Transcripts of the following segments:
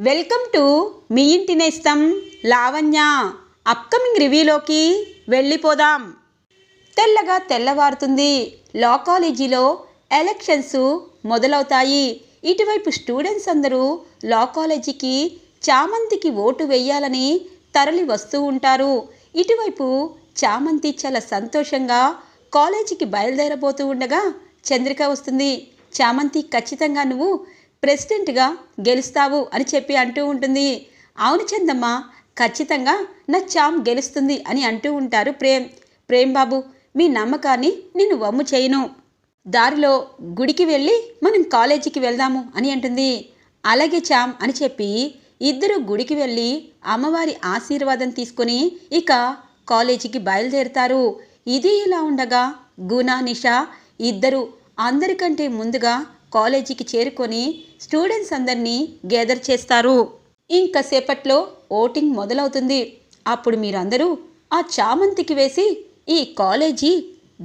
Welcome to me ఇంటి నేస్తం Lavanya. Upcoming రివ్యూలోకి వెళ్ళిపోదాం. తెల్లగా తెల్లవారుతుంది. లా కాలేజీలో ఎలక్షన్స్ మొదలవుతాయి. ఇటువైపు స్టూడెంట్స్ అందరూ లా కాలేజీకి చామంతికి ఓటు వేయాలని తరలి వస్తూ ఉంటారు. ఇటువైపు చామంతి చాలా సంతోషంగా కాలేజీకి బయలుదేరబోతూ ఉండగా చంద్రిక వస్తుంది. చామంతి ఖచ్చితంగా నువ్వు ప్రెసిడెంట్గా గెలుస్తావు అని చెప్పి అంటూ ఉంటుంది. అవును చందమ్మ ఖచ్చితంగా నా చామ్ గెలుస్తుంది అని అంటూ ఉంటారు ప్రేమ్. ప్రేమ్ బాబు మీ నమ్మకాన్ని నేను వమ్ము చేయను. దారిలో గుడికి వెళ్ళి మనం కాలేజీకి వెళ్దాము అని అంటుంది. అలాగే చామ్ అని చెప్పి ఇద్దరు గుడికి వెళ్ళి అమ్మవారి ఆశీర్వాదం తీసుకొని ఇక కాలేజీకి బయలుదేరుతారు. ఇది ఇలా ఉండగా గునా నిషా ఇద్దరు అందరికంటే ముందుగా కాలేజీకి చేరుకొని స్టూడెంట్స్ అందరినీ గ్యాదర్ చేస్తారు. ఇంకా సేపట్లో ఓటింగ్ మొదలవుతుంది. అప్పుడు మీరందరూ ఆ చామంతికి వేసి ఈ కాలేజీ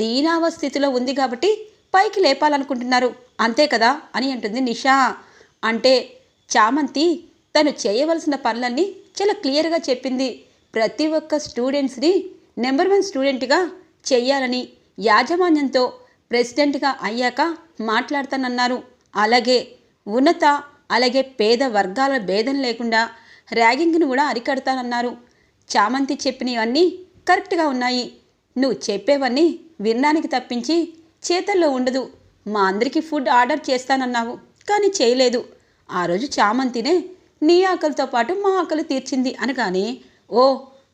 దీనావస్థితిలో ఉంది కాబట్టి పైకి లేపాలనుకుంటున్నారు. అంతే కదా అని అంటుంది నిషా. అంటే చామంతి తను చేయవలసిన పనులన్నీ చాలా క్లియర్గా చెప్పింది. ప్రతి ఒక్క స్టూడెంట్స్ని నెంబర్ వన్ స్టూడెంట్గా చెయ్యాలని యాజమాన్యంతో ప్రెసిడెంట్గా అయ్యాక మాట్లాడతానన్నారు. అలాగే ఉన్నత అలాగే పేద వర్గాల భేదం లేకుండా ర్యాగింగ్ను కూడా అరికడతానన్నారు. చామంతి చెప్పినవన్నీ కరెక్ట్గా ఉన్నాయి. నువ్వు చెప్పేవన్నీ వినడానికి తప్పించి చేతల్లో ఉండదు. మా అందరికీ ఫుడ్ ఆర్డర్ చేస్తానన్నావు కానీ చేయలేదు. ఆ రోజు చామంతినే నీ ఆకలితో పాటు మా ఆకలి తీర్చింది అనగానే ఓ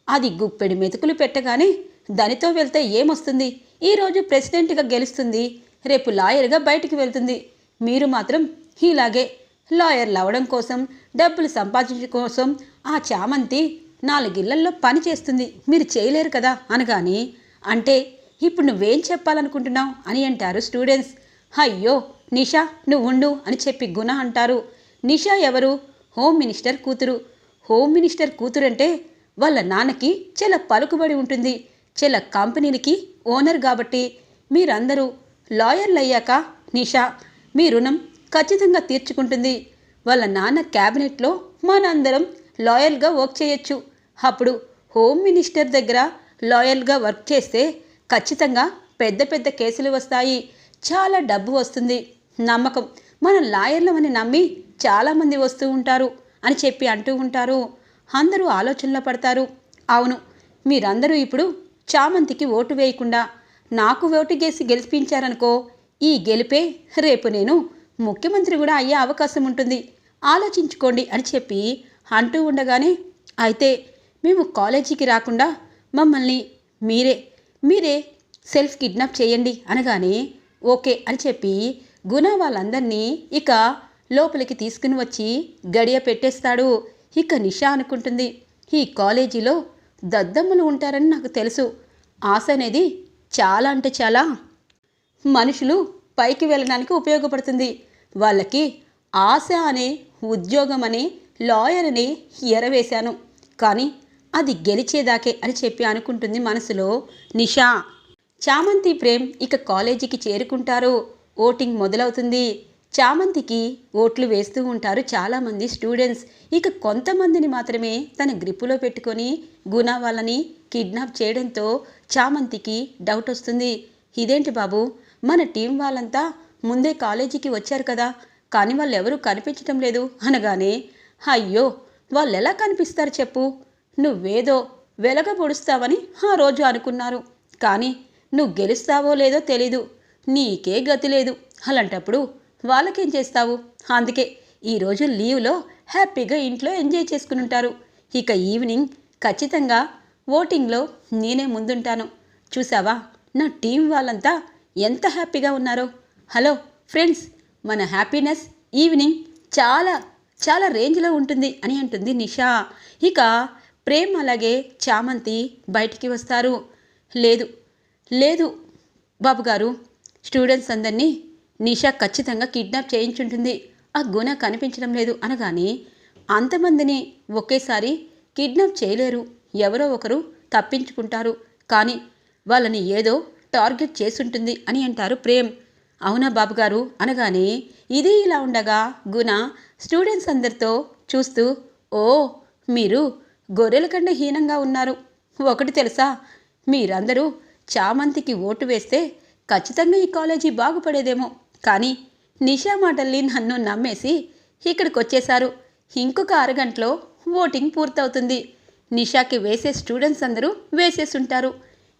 అది గుప్పెడి మెతుకులు పెట్టగానే దానితో వెళ్తే ఏమొస్తుంది? ఈరోజు ప్రెసిడెంట్గా గెలుస్తుంది. రేపు లాయర్గా బయటికి వెళ్తుంది. మీరు మాత్రం ఇలాగే లాయర్లు అవడం కోసం డబ్బులు సంపాదించడం కోసం ఆ చామంతి నాలుగిళ్ళల్లో పని చేస్తుంది. మీరు చేయలేరు కదా అనగానే అంటే ఇప్పుడు నువ్వేం చెప్పాలనుకుంటున్నావు అని అంటారు స్టూడెంట్స్. అయ్యో నిషా నువ్వు ఉండు అని చెప్పి గుణ అంటారు. నిషా ఎవరు? హోమ్ మినిస్టర్ కూతురు. హోమ్ మినిస్టర్ కూతురు అంటే వాళ్ళ నాన్నకి చాలా పలుకుబడి ఉంటుంది. చాలా కంపెనీలకి ఓనర్ కాబట్టి మీరందరూ లాయర్లు అయ్యాక నిషా మీ రుణం ఖచ్చితంగా తీర్చుకుంటుంది. వాళ్ళ నాన్న క్యాబినెట్లో మనందరం లాయల్గా వర్క్ చేయొచ్చు. అప్పుడు హోమ్ మినిస్టర్ దగ్గర లాయర్గా వర్క్ చేస్తే ఖచ్చితంగా పెద్ద పెద్ద కేసులు వస్తాయి. చాలా డబ్బు వస్తుంది. నమ్మకం. మన లాయర్లమని నమ్మి చాలామంది వస్తూ ఉంటారు అని చెప్పి అంటూ ఉంటారు. అందరూ ఆలోచనలో పడతారు. అవును మీరందరూ ఇప్పుడు చామంతికి ఓటు వేయకుండా నాకు ఓటు గేసి గెలిపించారనుకో ఈ గెలిపే రేపు నేను ముఖ్యమంత్రి కూడా అయ్యే అవకాశం ఉంటుంది. ఆలోచించుకోండి అని చెప్పి అంటూ ఉండగానే అయితే మేము కాలేజీకి రాకుండా మమ్మల్ని మీరే మీరే సెల్ఫ్ కిడ్నాప్ చేయండి అనగానే ఓకే అని చెప్పి గుణ వాళ్ళందరినీ ఇక లోపలికి తీసుకుని వచ్చి గడియ పెట్టేస్తాడు. ఇక నిషా అనుకుంటుంది. ఈ కాలేజీలో దద్దమ్మలు ఉంటారని నాకు తెలుసు. ఆశ అనేది చాలా అంటే చాలా. మనుషులు పైకి వెళ్ళడానికి ఉపయోగపడుతుంది. వాళ్ళకి ఆశ అనే ఉద్యోగం అనే లాయర్ అని ఎరవేశాను. కానీ అది గెలిచేదాకే అని చెప్పి అనుకుంటుంది మనసులో నిషా. చామంతి ప్రేమ్ ఇక కాలేజీకి చేరుకుంటారు. ఓటింగ్ మొదలవుతుంది. చామంతికి ఓట్లు వేస్తూ ఉంటారు చాలామంది స్టూడెంట్స్. ఇక కొంతమందిని మాత్రమే తన గ్రిప్పులో పెట్టుకొని గుణ వాళ్ళని కిడ్నాప్ చేయడంతో చామంతికి డౌట్ వస్తుంది. ఇదేంటి బాబు? మన టీం వాళ్ళంతా ముందే కాలేజీకి వచ్చారు కదా కానీ వాళ్ళు ఎవరూ కనిపించటం లేదు అనగానే అయ్యో వాళ్ళు ఎలా కనిపిస్తారు చెప్పు? నువ్వేదో వెలగ పొడుస్తావని ఆ రోజు అనుకున్నారు. కానీ నువ్వు గెలుస్తావో లేదో తెలీదు. నీకే గతి లేదు. అలాంటప్పుడు వాళ్ళకేం చేస్తావు? అందుకే ఈరోజు లీవ్లో హ్యాపీగా ఇంట్లో ఎంజాయ్ చేసుకుని ఉంటారు ఇక ఈవినింగ్ ఖచ్చితంగా ఓటింగ్లో నేనే ముందుంటాను. చూసావా? నా టీం వాళ్ళంతా ఎంత హ్యాపీగా ఉన్నారో. హలో ఫ్రెండ్స్ మన హ్యాపీనెస్ ఈవినింగ్ చాలా చాలా రేంజ్లో ఉంటుంది అని అంటుంది నిషా. ఇక ప్రేమ్ అలాగే చామంతి బయటికి వస్తారు. లేదు లేదు బాబుగారు స్టూడెంట్స్ అందరినీ నిషా ఖచ్చితంగా కిడ్నాప్ చేయించుంటుంది. ఆ గుణ కనిపించడం లేదు అనగానే అంతమందిని ఒకేసారి కిడ్నాప్ చేయలేరు. ఎవరో ఒకరు తప్పించుకుంటారు. కానీ వాళ్ళని ఏదో టార్గెట్ చేసుంటుంది అని అంటారు ప్రేమ్. అవునా బాబుగారు? అనగానే ఇది ఇలా ఉండగా గుణ స్టూడెంట్స్ అందరితో చూస్తూ ఓ మీరు గొర్రెల కంటే హీనంగా ఉన్నారు. ఒకటి తెలుసా? మీరందరూ చామంతికి ఓటు వేస్తే ఖచ్చితంగా ఈ కాలేజీ బాగుపడేదేమో. కానీ నిషా మాటల్ని నన్ను నమ్మేసి ఇక్కడికి వచ్చేశారు ఇంకొక అరగంటలో ఓటింగ్ పూర్తవుతుంది. నిషాకి వేసే స్టూడెంట్స్ అందరూ వేసేసుంటారు.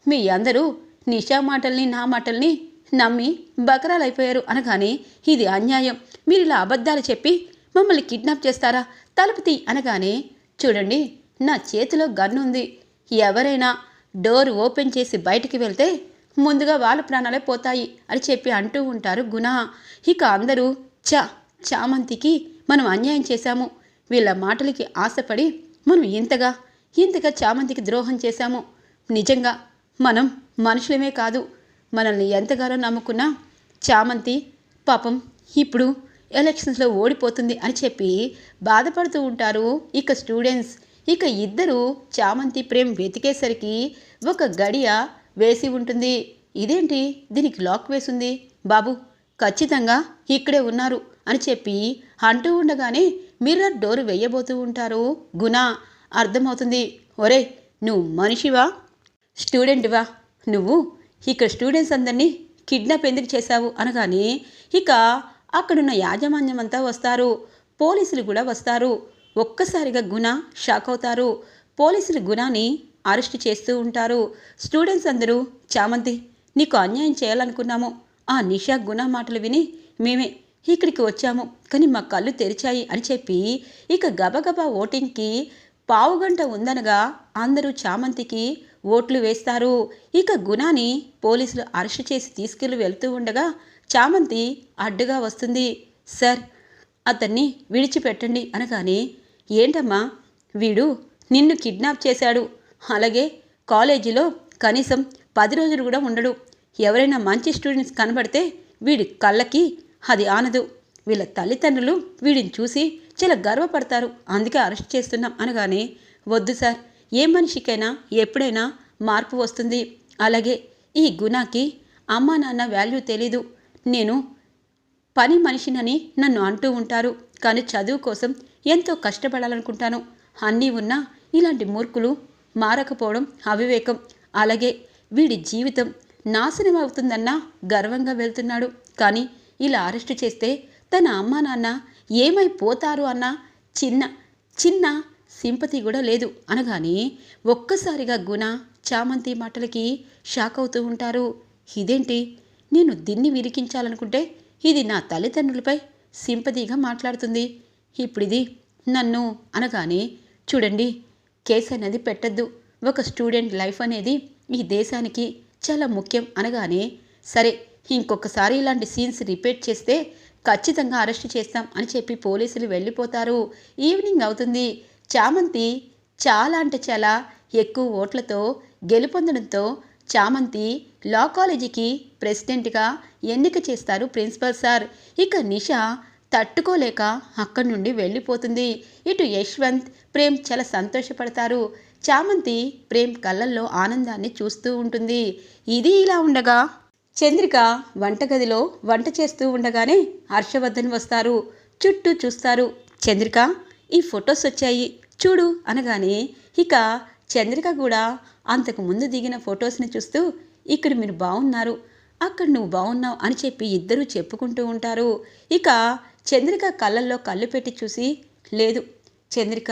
మీ అందరూ నిషా మాటల్ని నా మాటల్ని నమ్మి బకరాలైపోయారు అనగానే ఇది అన్యాయం. మీరు ఇలా అబద్ధాలు చెప్పి మమ్మల్ని కిడ్నాప్ చేస్తారా? తలుపు తీ అనగానే చూడండి నా చేతిలో గన్ ఉంది ఎవరైనా డోర్ ఓపెన్ చేసి బయటికి వెళ్తే ముందుగా వాళ్ళ ప్రాణాలే పోతాయి అని చెప్పి అంటూ ఉంటారు గుణ. ఇక అందరూ చ చామంతికి మనం అన్యాయం చేశాము. వీళ్ళ మాటలకి ఆశపడి మనం ఇంతగా ఇంతగా చామంతికి ద్రోహం చేశాము. నిజంగా మనం మనుషులమే కాదు. మనల్ని ఎంతగానో నమ్ముకున్నా చామంతి పాపం ఇప్పుడు ఎలక్షన్స్లో ఓడిపోతుంది అని చెప్పి బాధపడుతూ ఉంటారు ఇక స్టూడెంట్స్. ఇక ఇద్దరు చామంతి ప్రేమ్ వెతికేసరికి ఒక గడియ వేసి ఉంటుంది. ఇదేంటి? దీనికి లాక్ వేసింది. బాబు ఖచ్చితంగా ఇక్కడే ఉన్నారు అని చెప్పి అంటూ ఉండగానే మిర్రర్ డోర్ వేయబోతూ ఉంటారు. గుణ అర్థమవుతుంది. ఒరే నువ్వు మనిషివా? స్టూడెంట్వా నువ్వు ఇక్కడ స్టూడెంట్స్ అందరినీ కిడ్నాప్ ఎందుకు చేశావు? అనగానే ఇక అక్కడున్న యాజమాన్యం అంతా వస్తారు. పోలీసులు కూడా వస్తారు. ఒక్కసారిగా గుణ షాక్ అవుతారు. పోలీసులు గుణాన్ని అరెస్ట్ చేస్తూ ఉంటారు. స్టూడెంట్స్ అందరూ చామంతి నీకు అన్యాయం చేయాలనుకున్నాము. ఆ నిషా గుణ మాటలు విని మేమే ఇక్కడికి వచ్చాము. కానీ మా కళ్ళు తెరిచాయి అని చెప్పి ఇక గబగబా ఓటింగ్కి పావుగంట ఉందనగా అందరూ చామంతికి ఓట్లు వేస్తారు. ఇక గుణాని పోలీసులు అరెస్ట్ చేసి తీసుకెళ్ళి వెళ్తూ ఉండగా చామంతి అడ్డుగా వస్తుంది. సార్ అతన్ని విడిచిపెట్టండి అనగానే ఏంటమ్మా వీడు నిన్ను కిడ్నాప్ చేశాడు. అలాగే కాలేజీలో కనీసం పది రోజులు కూడా ఉండడు. ఎవరైనా మంచి స్టూడెంట్స్ కనబడితే వీడి కళ్ళకి అది ఆనదు. వీళ్ళ తల్లిదండ్రులు వీడిని చూసి చాలా గర్వపడతారు. అందుకే అరెస్ట్ చేస్తున్నాం అనగానే వద్దు సార్ ఏ మనిషికైనా ఎప్పుడైనా మార్పు వస్తుంది. అలాగే ఈ గుణాకి అమ్మా నాన్న వాల్యూ తెలీదు. నేను పని మనిషినని నన్ను అంటూ ఉంటారు. కానీ చదువు కోసం ఎంతో కష్టపడాలనుకుంటాను. అన్నీ ఉన్నా ఇలాంటి మూర్ఖులు మారకపోవడం అవివేకం. అలాగే వీడి జీవితం నాశనం అవుతుందన్నా గర్వంగా వెళ్తున్నాడు. కానీ ఇలా అరెస్టు చేస్తే తన అమ్మా నాన్న ఏమైపోతారు అన్న చిన్న చిన్న సింపతి కూడా లేదు. అనగానే ఒక్కసారిగా గుణ చామంతి మాటలకి షాక్ అవుతూ ఉంటారు. ఇదేంటి? నేను దీన్ని విరికించాలనుకుంటే ఇది నా తల్లిదండ్రులపై సింపతిగా మాట్లాడుతుంది. ఇప్పుడిది నన్ను అనగానే చూడండి కేసు అనేది పెట్టద్దు. ఒక స్టూడెంట్ లైఫ్ అనేది ఈ దేశానికి చాలా ముఖ్యం అనగానే సరే ఇంకొకసారి ఇలాంటి సీన్స్ రిపీట్ చేస్తే ఖచ్చితంగా అరెస్ట్ చేస్తాం అని చెప్పి పోలీసులు వెళ్ళిపోతారు. ఈవినింగ్ అవుతుంది. చామంతి చాలా అంటే చాలా ఎక్కువ ఓట్లతో గెలుపొందడంతో చామంతి లా కాలేజీకి ప్రెసిడెంట్గా ఎన్నిక చేస్తారు ప్రిన్సిపల్ సార్. ఇక నిషా తట్టుకోలేక అక్కడి నుండి వెళ్ళిపోతుంది. ఇటు యశ్వంత్ ప్రేమ్ చాలా సంతోషపడతారు. చామంతి ప్రేమ్ కళ్ళల్లో ఆనందాన్ని చూస్తూ ఉంటుంది. ఇది ఇలా ఉండగా? చంద్రిక వంటగదిలో వంట చేస్తూ ఉండగానే హర్షవర్ధన్ వస్తారు. చుట్టూ చూస్తారు. చంద్రిక ఈ ఫొటోస్ వచ్చాయి. చూడు అనగానే ఇక చంద్రిక కూడా అంతకు ముందు దిగిన ఫొటోస్ని చూస్తూ ఇక్కడ మీరు బాగున్నారు అక్కడ నువ్వు బాగున్నావు అని చెప్పి ఇద్దరూ చెప్పుకుంటూ ఉంటారు. ఇక చంద్రిక కళ్ళల్లో కళ్ళు పెట్టి చూసి లేదు చంద్రిక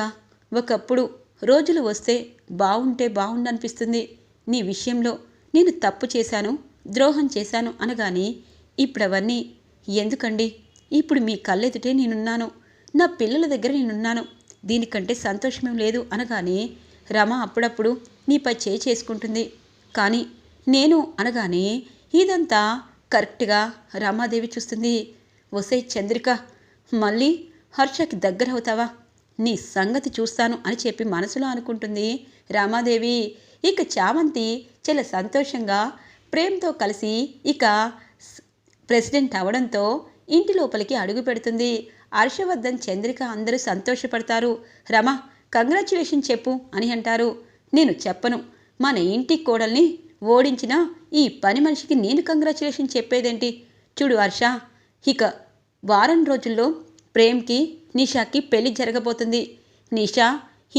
ఒకప్పుడు రోజులు వస్తే బాగుంటే బాగుండనిపిస్తుంది నీ విషయంలో నేను తప్పు చేశాను ద్రోహం చేశాను అనగాని ఇప్పుడవన్నీ ఎందుకండి? ఇప్పుడు మీ కళ్ళెదుటే నేనున్నాను. నా పిల్లల దగ్గర నేనున్నాను. దీనికంటే సంతోషమేం లేదు అనగానే రమ అప్పుడప్పుడు నీపై చేయి చేసుకుంటుంది. కానీ నేను అనగానే ఇదంతా కరెక్ట్గా రమాదేవి చూస్తుంది. ఒసే చంద్రిక మళ్ళీ హర్షకి దగ్గర అవుతావా నీ సంగతి చూస్తాను అని చెప్పి మనసులో అనుకుంటుంది రామాదేవి. ఇక చామంతి చాలా సంతోషంగా ప్రేమ్తో కలిసి ఇక ప్రెసిడెంట్ అవడంతో ఇంటి లోపలికి అడుగు పెడుతుంది. హర్షవర్ధన్ చంద్రిక అందరూ సంతోషపడతారు. రమ కంగ్రాచులేషన్ చెప్పు అని అంటారు. నేను చెప్పను. మన ఇంటి కోడల్ని ఓడించిన ఈ పని మనిషికి నేను కంగ్రాచులేషన్ చెప్పేదేంటి? చూడు హర్ష ఇక వారం రోజుల్లో ప్రేమ్కి నిషాకి పెళ్ళి జరగబోతుంది. నిషా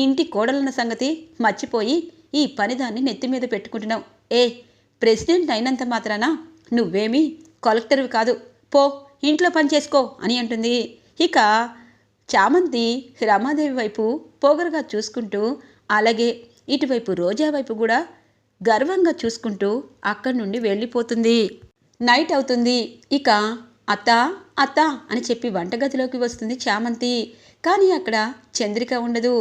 ఇంటి కోడలన్న సంగతి మర్చిపోయి ఈ పనిదాన్ని నెత్తి మీద పెట్టుకుంటున్నావు. ఏ ప్రెసిడెంట్ అయినంత మాత్రాన? నువ్వేమీ కలెక్టర్వి కాదు. పో ఇంట్లో పని చేసుకో అని అంటుంది. ఇక చామంతి రమాదేవి వైపు పొగరుగా చూసుకుంటూ అలాగే ఇటువైపు రోజా వైపు కూడా గర్వంగా చూసుకుంటూ అక్కడి నుండి వెళ్ళిపోతుంది. నైట్ అవుతుంది. ఇక అత్త అత్త అని చెప్పి వంటగదిలోకి వస్తుంది చామంతి. కానీ అక్కడ చంద్రిక ఉండదు.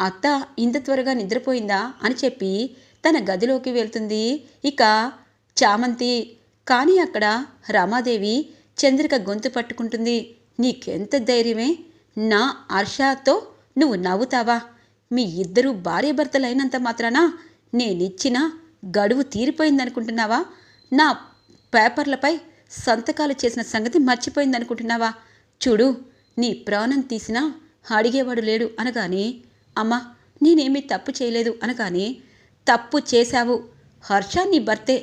అత్త ఇంత త్వరగా నిద్రపోయిందా అని చెప్పి తన గదిలోకి వెళ్తుంది. ఇక చామంతి. కానీ అక్కడ రమాదేవి చంద్రిక గొంతు పట్టుకుంటుంది. నీకెంత ధైర్యమే? నా హర్షతో నువ్వు నవ్వుతావా? మీ ఇద్దరు భార్యాభర్తలైనంత మాత్రాన? నేనిచ్చిన గడువు తీరిపోయిందనుకుంటున్నావా? నా పేపర్లపై సంతకాలు చేసిన సంగతి మర్చిపోయిందనుకుంటున్నావా చూడు నీ ప్రాణం తీసినా అడిగేవాడు లేడు అనగానే అమ్మా నేనేమీ తప్పు చేయలేదు అనగానే తప్పు చేశావు. హర్ష నీ భర్తే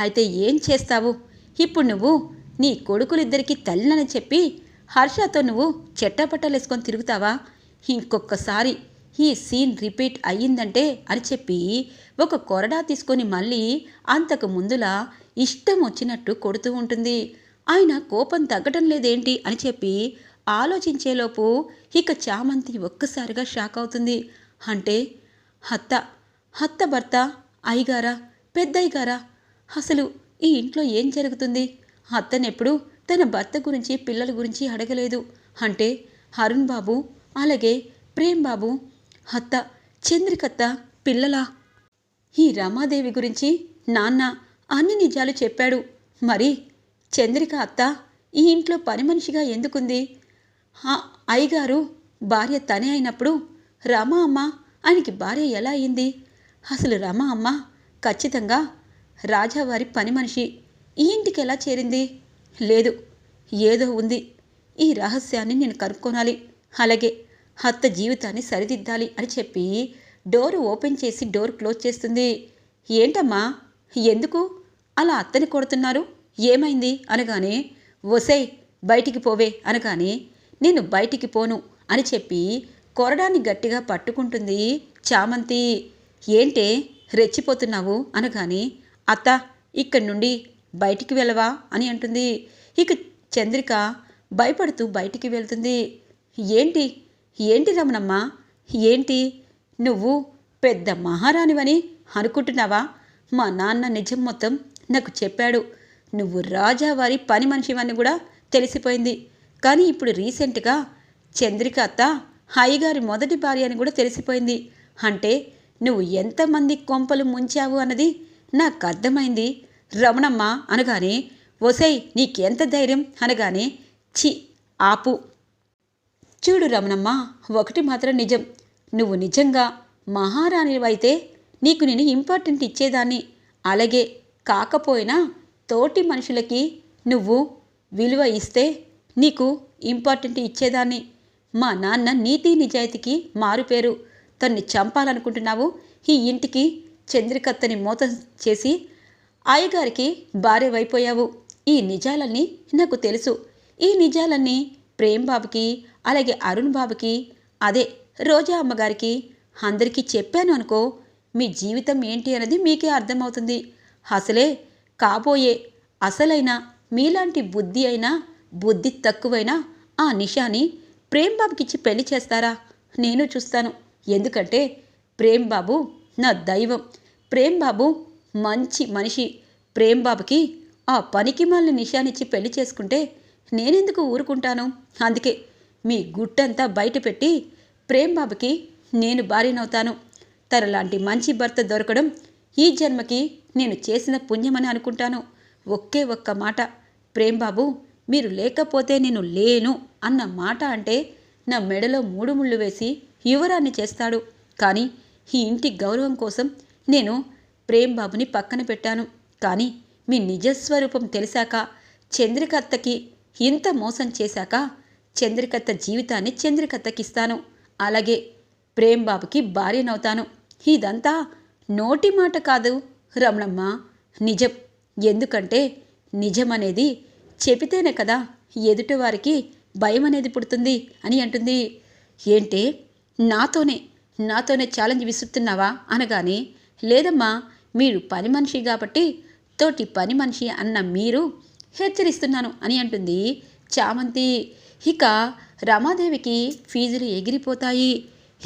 అయితే ఏం చేస్తావు? ఇప్పుడు నువ్వు నీ కొడుకులిద్దరికీ తల్లినని చెప్పి హర్షతో నువ్వు చెట్టపట్టలేసుకొని తిరుగుతావా? ఇంకొకసారి ఈ సీన్ రిపీట్ అయ్యిందంటే అని చెప్పి ఒక కొరడా తీసుకొని మళ్ళీ అంతకు ముందులా ఇష్టం వచ్చినట్టు కొడుతూ ఉంటుంది. ఆయన కోపం తగ్గటం లేదేంటి అని చెప్పి ఆలోచించేలోపు ఇక చామంతి ఒక్కసారిగా షాక్ అవుతుంది. అంటే హత్త హత్త భర్త అయ్యగారా పెద్దయ్యగారా అసలు ఈ ఇంట్లో ఏం జరుగుతుంది? అత్తనెప్పుడు తన భర్త గురించి పిల్లల గురించి అడగలేదు. అంటే అరుణ్ బాబు అలాగే ప్రేమ్ బాబు అత్త చంద్రికత్త పిల్లలా? ఈ రమాదేవి గురించి నాన్న అన్ని నిజాలు చెప్పాడు. మరి చంద్రిక అత్త ఈ ఇంట్లో పని మనిషిగా ఎందుకుంది? అయ్యగారు భార్య తనే అయినప్పుడు రమ అమ్మ ఆయనకి భార్య ఎలా అయింది? అసలు రమ అమ్మ ఖచ్చితంగా రాజావారి పని మనిషి. ఈ ఇంటికి ఎలా చేరింది? లేదు ఏదో ఉంది. ఈ రహస్యాన్ని నేను కనుక్కోనాలి. అలాగే అత్త జీవితాన్ని సరిదిద్దాలి అని చెప్పి డోర్ ఓపెన్ చేసి డోర్ క్లోజ్ చేస్తుంది. ఏంటమ్మా? ఎందుకు? అలా అత్తని కొడుతున్నారు? ఏమైంది? అనగానే ఒసై బయటికి పోవే. అనగానే నేను బయటికి పోను అని చెప్పి కొరడాన్ని గట్టిగా పట్టుకుంటుంది చామంతి. ఏంటే? రెచ్చిపోతున్నావు? అనగానే అత్త ఇక్కడి నుండి బయటికి వెళ్ళవా? అని అంటుంది. ఇక చంద్రిక భయపడుతూ బయటికి వెళ్తుంది. ఏంటి? ఏంటి రమణమ్మ? ఏంటి? నువ్వు పెద్ద మహారాణివని అనుకుంటున్నావా? మా నాన్న నిజం మొత్తం నాకు చెప్పాడు. నువ్వు రాజావారి పని మనిషివని కూడా తెలిసిపోయింది. కానీ ఇప్పుడు రీసెంట్గా చంద్రిక అత్త హయ్యగారి మొదటి భార్య అని కూడా తెలిసిపోయింది. అంటే నువ్వు ఎంతమంది కొంపలు ముంచావు అన్నది నాకు అర్థమైంది. రమణమ్మ అనగానే ఒసై నీకెంత ధైర్యం? అనగానే చి ఆపు. చూడు రమణమ్మ ఒకటి మాత్రం నిజం. నువ్వు నిజంగా మహారాణివైతే నీకు నేను ఇంపార్టెంట్ ఇచ్చేదాన్ని. అలాగే కాకపోయినా తోటి మనుషులకి నువ్వు విలువ ఇస్తే నీకు ఇంపార్టెంట్ ఇచ్చేదాన్ని. మా నాన్న నీతి నిజాయితీకి మారుపేరు. తన్ని చంపాలనుకుంటున్నావు. ఈ ఇంటికి చంద్రికత్తని మూత చేసి అయ్యగారికి భార్యవైపోయావు. ఈ నిజాలన్నీ నాకు తెలుసు. ఈ నిజాలన్నీ ప్రేమ్ బాబుకి అలాగే అరుణ్ బాబుకి అదే రోజా అమ్మగారికి అందరికీ చెప్పాను అనుకో మీ జీవితం ఏంటి అనేది మీకే అర్థమవుతుంది. అసలే కాబోయే అసలైన మీలాంటి బుద్ధి అయినా బుద్ధి తక్కువైనా ఆ నిషాని ప్రేమ్బాబుకిచ్చి పెళ్ళి చేస్తారా? నేను చూస్తాను. ఎందుకంటే ప్రేమ్ బాబు నా దైవం. ప్రేమ్ బాబు మంచి మనిషి. ప్రేమ్ బాబుకి ఆ పనికి మళ్ళీ నిషానిచ్చి పెళ్ళి చేసుకుంటే నేనెందుకు ఊరుకుంటాను? అందుకే మీ గుట్టంతా బయట పెట్టి ప్రేమ్ బాబుకి నేను భార్యనవుతాను. తనలాంటి మంచి భర్త దొరకడం ఈ జన్మకి నేను చేసిన పుణ్యమని అనుకుంటాను. ఒకే ఒక్క మాట. ప్రేమ్ బాబు మీరు లేకపోతే నేను లేను అన్న మాట అంటే నా మెడలో మూడు ముళ్ళు వేసి యువరాన్ని చేస్తాడు. కానీ ఈ ఇంటి గౌరవం కోసం నేను ప్రేమ్ బాబుని పక్కన పెట్టాను. కానీ మీ నిజస్వరూపం తెలిసాక చంద్రికత్తకి ఇంత మోసం చేశాక చంద్రికత్త జీవితాన్ని చంద్రికత్తకిస్తాను. అలాగే ప్రేమ్ బాబుకి భార్యనవుతాను. ఇదంతా నోటి మాట కాదు. రమణమ్మ నిజం. ఎందుకంటే నిజం అనేది చెబితేనే కదా ఎదుటి వారికి భయం అనేది పుడుతుంది అని అంటుంది. ఏంటి నాతోనే నాతోనే ఛాలెంజ్ విసురుతున్నావా అనగానే లేదమ్మా మీరు పని మనిషి కాబట్టి తోటి పని మనిషి అన్న మీరు హెచ్చరిస్తున్నాను అని అంటుంది చామంతి. ఇక రమాదేవికి ఫీజులు ఎగిరిపోతాయి.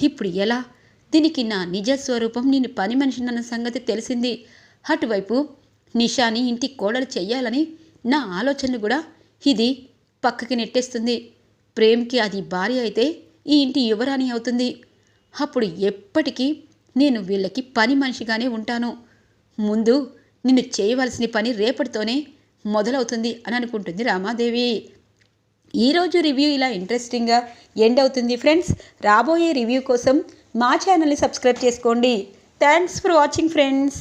ఇప్పుడు ఎలా? దీనికి నా నిజ స్వరూపం నేను పని మనిషినన్న సంగతి తెలిసింది. అటువైపు నిషాని ఇంటి కోడలు చెయ్యాలని నా ఆలోచనలు కూడా ఇది పక్కకి నెట్టేస్తుంది. ప్రేమ్కి అది భార్య అయితే ఈ ఇంటి యువరాణి అవుతుంది. అప్పుడు ఎప్పటికీ నేను వీళ్ళకి పని మనిషిగానే ఉంటాను. ముందు నిన్ను చేయవలసిన పని రేపటితోనే మొదలవుతుంది అని అనుకుంటుంది రామాదేవి. ఈరోజు రివ్యూ ఇలా ఇంట్రెస్టింగ్గా ఎండ్ అవుతుంది ఫ్రెండ్స్. రాబోయే రివ్యూ కోసం మా ఛానల్ని సబ్స్క్రైబ్ చేసుకోండి. Thanks for watching friends.